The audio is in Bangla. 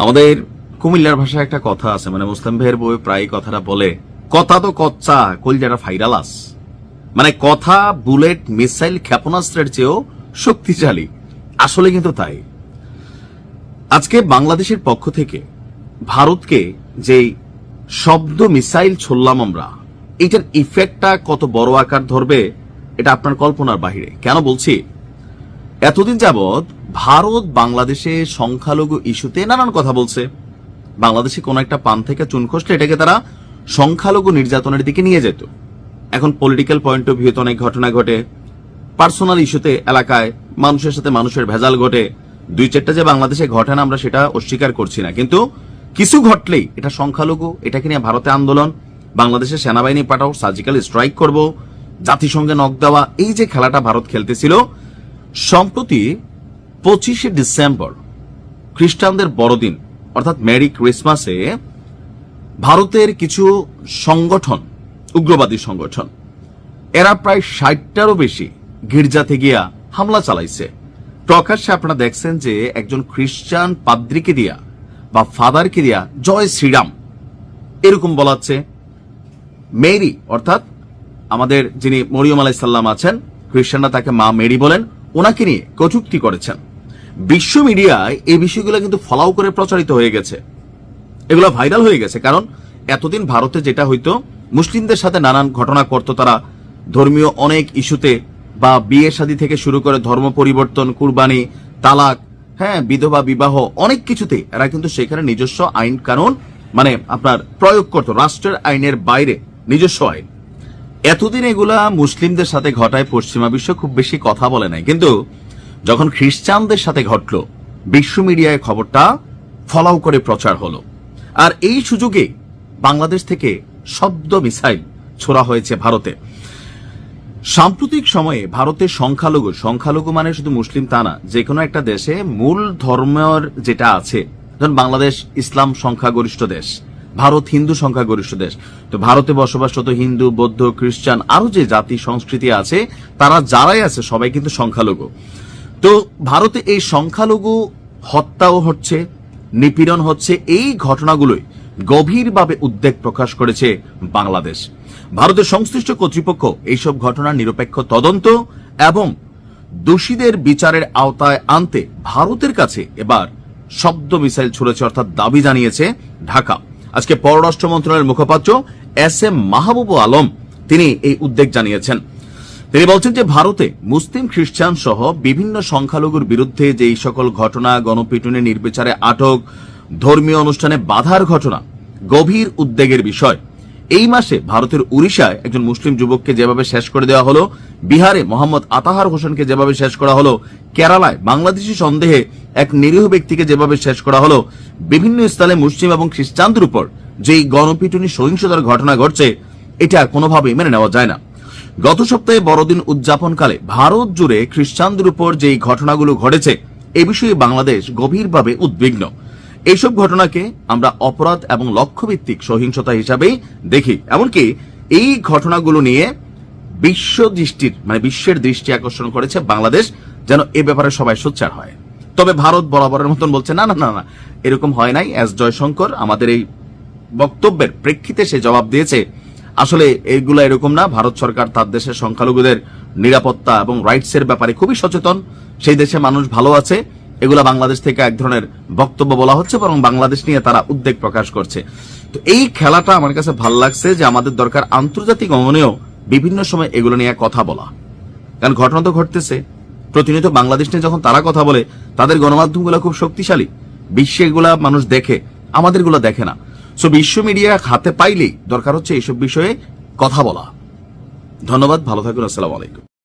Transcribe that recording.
আমাদের কুমিল্লার ভাষায় একটা কথা আছে মানে মুসলিম ভাইয়ের বই প্রায় কথাটা বলে, কথা তো কচ্চা কলজাটা ফাইরালাস মানে কথা, বুলেট, মিসাইল, ক্ষেপণাস্ত্রের চেয়েও শক্তিশালী। আসলে কিন্তু তাই। আজকে বাংলাদেশের পক্ষ থেকে ভারতকে যে শব্দ মিসাইল ছড়লাম আমরা, এটার ইফেক্টটা কত বড় আকার ধরবে, এটা আপনার কল্পনার বাহিরে। কেন বলছি? এতদিন যাবৎ ভারত বাংলাদেশে সংখ্যালঘু ইস্যুতে নানান কথা বলছে। বাংলাদেশে কোন একটা পান থেকে চুন খসলে এটাকে তারা সংখ্যালঘু নির্যাতনের দিকে নিয়ে যেত। এখন পলিটিক্যাল পয়েন্ট অফ ভিউতে অনেক ঘটনা ঘটে। পার্সোনাল ইস্যুতে এলাকায় মানুষের সাথে মানুষের ভেজাল ঘটে। দুই চারটা যে বাংলাদেশে ঘটে না, আমরা সেটা অস্বীকার করছি না। কিন্তু কিছু ঘটলেই এটা সংখ্যালঘু, এটাকে নিয়ে ভারতে আন্দোলন, বাংলাদেশের সেনাবাহিনী পাঠাও সার্জিক্যাল স্ট্রাইক করব, জাতিসংঘে নক দেওয়া, এই যে খেলাটা ভারত খেলতেছিল, সম্প্রতি পঁচিশে ডিসেম্বর, খ্রিস্টানদের বড়দিন, অর্থাৎ মেরি ক্রিসমাসে ভারতের কিছু সংগঠন, উগ্রবাদী সংগঠন, এরা প্রায় ষাটটারও বেশি গির্জাতে গিয়া হামলা চালাইছে। প্রকাশ্যে আপনারা দেখছেন যে একজন খ্রিস্টান পাদ্রিকে দিয়া বা ফাদারকে দিয়া জয় শ্রীরাম, এরকম বলাচ্ছে মেরি, অর্থাৎ আমাদের যিনি মরিয়ম আলাইসাল্লাম আছেন, খ্রিস্টানরা তাকে মা মেরি বলেন, ওনাকে নিয়ে কটুক্তি করেছেন। বিশ্ব মিডিয়ায় এই বিষয়গুলো কিন্তু ফলাও করে প্রচারিত হয়ে গেছে। এগুলো ভাইরাল হয়ে গেছে কারণ এতদিন ভারতে যেটা হইতো, মুসলিমদের সাথে নানান ঘটনা করত তারা। ধর্মীয় অনেক ইস্যুতে বা বিয়ে শাদী থেকে শুরু করে ধর্ম পরিবর্তন, কুরবানি, তালাক হ্যাঁ বিধবা, বিবাহ অনেক কিছুতে এরা কিন্তু সেখানে নিজস্ব আইন কানুন মানে আপনার প্রয়োগ করত, রাষ্ট্রের আইনের বাইরে নিজস্ব আইন। এতদিন এগুলা মুসলিমদের সাথে ঘটায় পশ্চিমা বিশ্ব খুব বেশি কথা বলে নাই। কিন্তু যখন খ্রিস্টানদের সাথে ঘটলো, বিশ্ব মিডিয়ায় খবরটা ফলাও করে প্রচার হলো। আর এই সুযোগে বাংলাদেশ থেকে শব্দ মিসাইল ছোড়া হয়েছে ভারতে। সাম্প্রতিক সময়ে ভারতের সংখ্যালঘু সংখ্যালঘু মানে শুধু মুসলিম তা না যে কোনো একটা দেশে মূল ধর্মের যেটা আছে, ধরুন বাংলাদেশ ইসলাম সংখ্যাগরিষ্ঠ দেশ, ভারত হিন্দু সংখ্যাগরিষ্ঠ দেশ, তো ভারতে বসবাসরত হিন্দু, বৌদ্ধ, খ্রিস্টান আরও যে জাতি, সংস্কৃতি আছে, তারা যারাই আছে সবাই কিন্তু সংখ্যালঘু। তো ভারতে এই সংখ্যালঘু হত্যাও হচ্ছে, নিপীড়ন হচ্ছে, এই ঘটনাগুলোই গভীরভাবে উদ্বেগ প্রকাশ করেছে বাংলাদেশ। ভারতের সংশ্লিষ্ট কর্তৃপক্ষ এইসব ঘটনার নিরপেক্ষ তদন্ত এবং দোষীদের বিচারের আওতায় আনতে ভারতের কাছে এবার শব্দ মিসাইল ছুড়েছে অর্থাৎ দাবি জানিয়েছে ঢাকা। আজকে পররাষ্ট্র মন্ত্রণালয়ের মুখপাত্র এস এম মাহবুব আলম তিনি এই উদ্বেগ জানিয়েছেন। তিনি বলছেন যে ভারতে মুসলিম খ্রিস্টান সহ বিভিন্ন সংখ্যালঘুর বিরুদ্ধে যে সকল ঘটনা, গণপিটুনি, নির্বিচারে আটক, ধর্মীয় অনুষ্ঠানে বাধার ঘটনা, গভীর উদ্বেগের বিষয়। এই মাসে ভারতের উড়িষ্যায় একজন মুসলিম যুবককে যেভাবে শেষ করে দেওয়া হলো, বিহারে মোহাম্মদ আতাহার হোসেনকে যেভাবে শেষ করা হলো, কেরালায় বাংলাদেশি সন্দেহে এক নিরীহ ব্যক্তিকে যেভাবে শেষ করা হলো, বিভিন্ন স্থানে মুসলিম এবং খ্রিস্টানদের উপর যেই গণপিটুনি সহিংসতার ঘটনা ঘটছে, এটা কোনোভাবেই মেনে নেওয়া যায় না। গত সপ্তাহে বড়দিন উদযাপনকালে ভারত জুড়ে খ্রিস্টানদের উপর যেই ঘটনাগুলো ঘটেছে, এ বিষয়ে বাংলাদেশ গভীরভাবে উদ্বিগ্ন। এইসব ঘটনাকে আমরা অপরাধ এবং লক্ষ্যভিত্তিক সহিংসতা হিসাবেই দেখি। এমনকি এই ঘটনাগুলো নিয়ে বিশ্ব দৃষ্টির মানে বিশ্বের দৃষ্টি আকর্ষণ করেছে বাংলাদেশ, যেন এ ব্যাপারে সবাই সোচ্চার হয়। তবে ভারত বরাবরের মতন বলছে, না না না না, এরকম হয় নাই। এস জয়শঙ্কর আমাদের এই বক্তব্যের প্রেক্ষিতে সে জবাব দিয়েছে আসলে এইগুলো এরকম না। ভারত সরকার তার দেশের সংখ্যালঘুদের নিরাপত্তা এবং রাইটস এর ব্যাপারে খুবই সচেতন। সেই দেশে মানুষ ভালো আছে। এগুলা বাংলাদেশ থেকে এক ধরনের বক্তব্য বলা হচ্ছে, বরং বাংলাদেশ নিয়ে তারা উদ্বেগ প্রকাশ করছে। তো এই খেলাটা আমার কাছে ভালো লাগছে যে আমাদের দরকার আন্তর্জাতিক অঙ্গনেও বিভিন্ন সময় এগুলো নিয়ে কথা বলা। কারণ ঘটনা তো ঘটতেছে। প্রতিনিয়ত বাংলাদেশ নিয়ে যখন তারা কথা বলে, তাদের গণমাধ্যমগুলো খুব শক্তিশালী। বিশ্বে এগুলা মানুষ দেখে, আমাদেরগুলো দেখে না। সো বিশ্ব মিডিয়া হাতে পাইলেই দরকার হচ্ছে এইসব বিষয়ে কথা বলা। ধন্যবাদ, ভালো থাকুন, আসসালামু আলাইকুম।